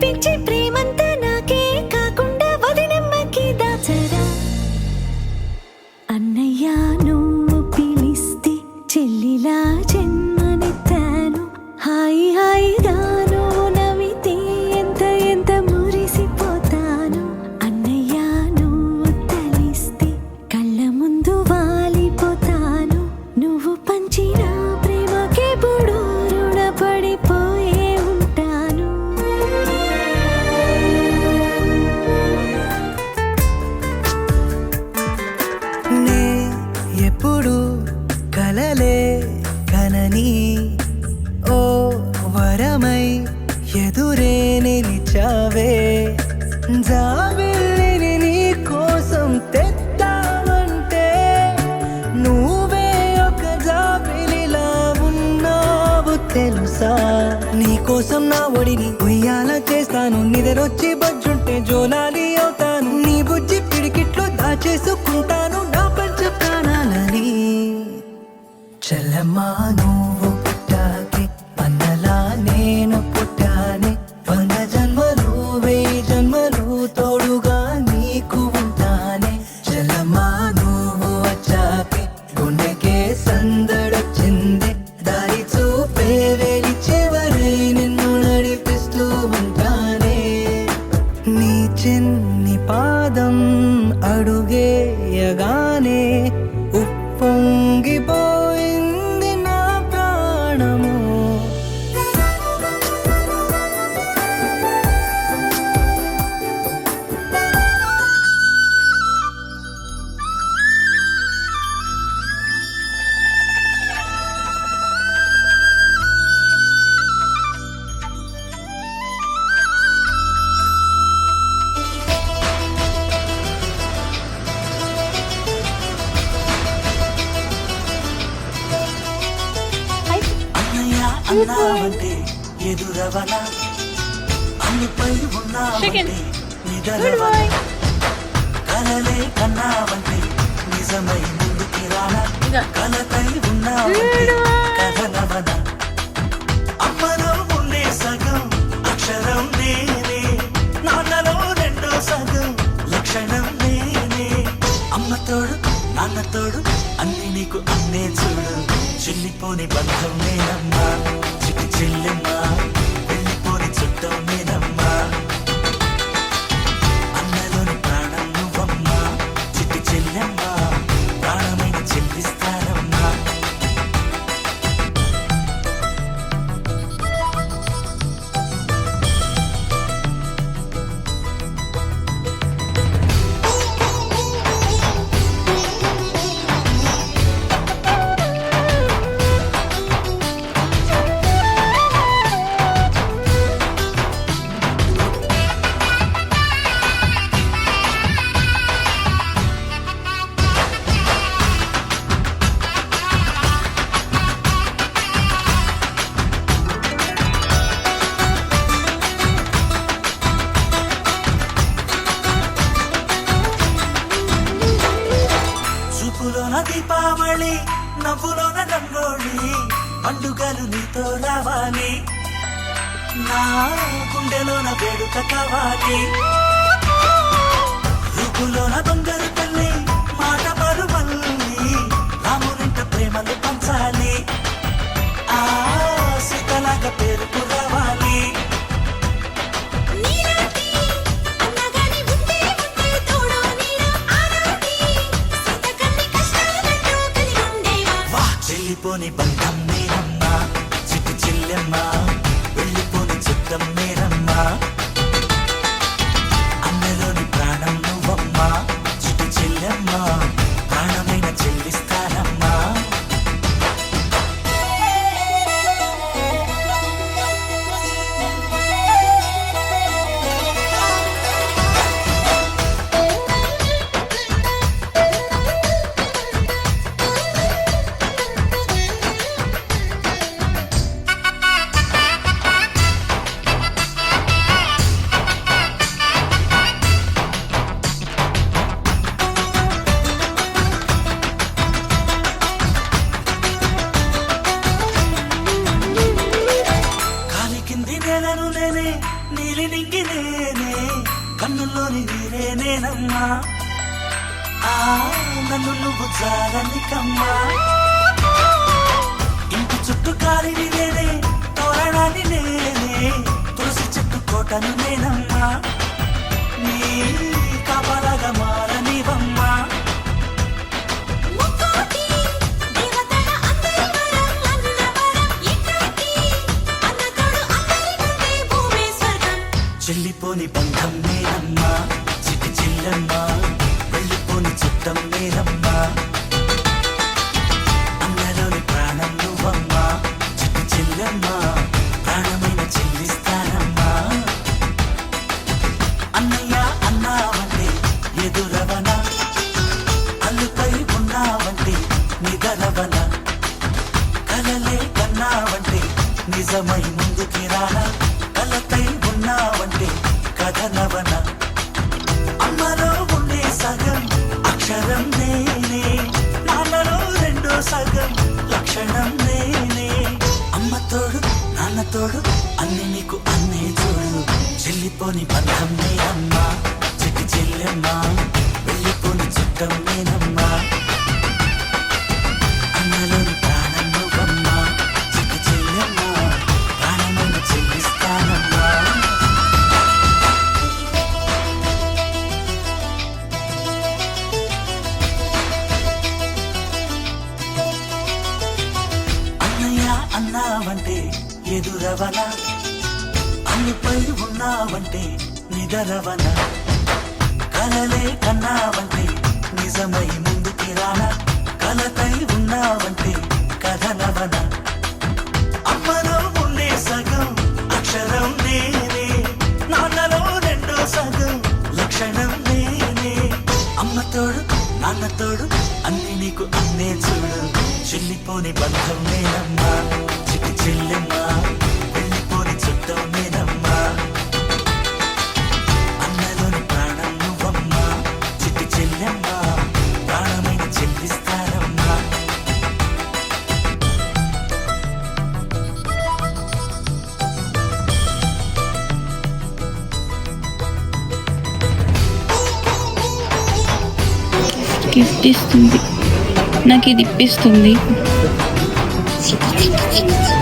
Beep, beep. కలలే కనని ఓ వరమై ఎదురే నిలిచావే. జాబిల్లిని నీ కోసం తెత్తామంటే నువ్వే ఒక జాబిలిలా ఉన్నావు తెలుసా? నీ కోసం నా ఒడిని ఉయ్యాల చేస్తాను నిద్రొచ్చి బజ్జుంటే జోలాలి అవుతాను. నీ బుజ్జి పిడికిట్లో దాచేసుకుంటాను చెల్లమ్మా అన్నావంటే ఎదురవన అన్నిపై ఉన్నావంటే నిదరవన కలలే కన్నావంటే నిజమై ముందుకి రానా. కలతై ఉన్నావంటే నీకు చూడు. చిల్లిపోని బంధం నేనమ్మా చిటి చెల్లెమ్మా వెళ్ళిపోని చుట్టం నేను నవ్వులోన రంగోళి పండుగలు నీతో రావాలి. నా గుండెలోన వేడుక కావాలి. రూపులోన బంగారు వెళ్ళిపోని బంధం నేనమ్మా చిట్టి చెల్లెమ్మా వెళ్ళిపోని చిత్తం నేనమ్మా నన్ను నువ్వు జాలని కమ్మా. నిజమై ముందుకి రానా? కలతై ఉన్నావంటే కథనవన అమ్మలో ఉండే సగం అక్షరం నేనే. నాన్నలో రెండో సగం లక్షణం నేనే. అమ్మ తోడు నాన్న తోడు అన్ని నీకు అన్నే చూడు చెల్లిపోని బంధం నేనమ్మా చెట్టు చెల్లెమ్మా. వెళ్ళిపోని చుట్టం నేను అన్నావంటే ఎదురవన? అన్నిపై ఉన్నావంటే నిదరవన? కలలే కన్నావంటే నిజమై ముందుకి రానా? కలతై ఉన్నావంటే కథనవన అమ్మలో ఉండే సగం అక్షరం నేనే. నాన్నలో రెండో సగం లక్షణం నేనే. అమ్మ తోడు నాన్న తోడు అన్ని నీకు అన్నే చూడు. చెల్లిపోని బంధం నేనమ్మా. చిటి చెల్లెమ్మా వెళ్ళిపోని చుట్టం నేనమ్మా అన్నలోని ప్రాణం నువ్వమ్మా చిటి చెల్లెమ్మా ప్రాణమైన చెల్లిస్తానమ్మా. గిఫ్ట్ ఇస్తుంది. నాకు ఇది ఇప్పిస్తుంది. 进攻进攻进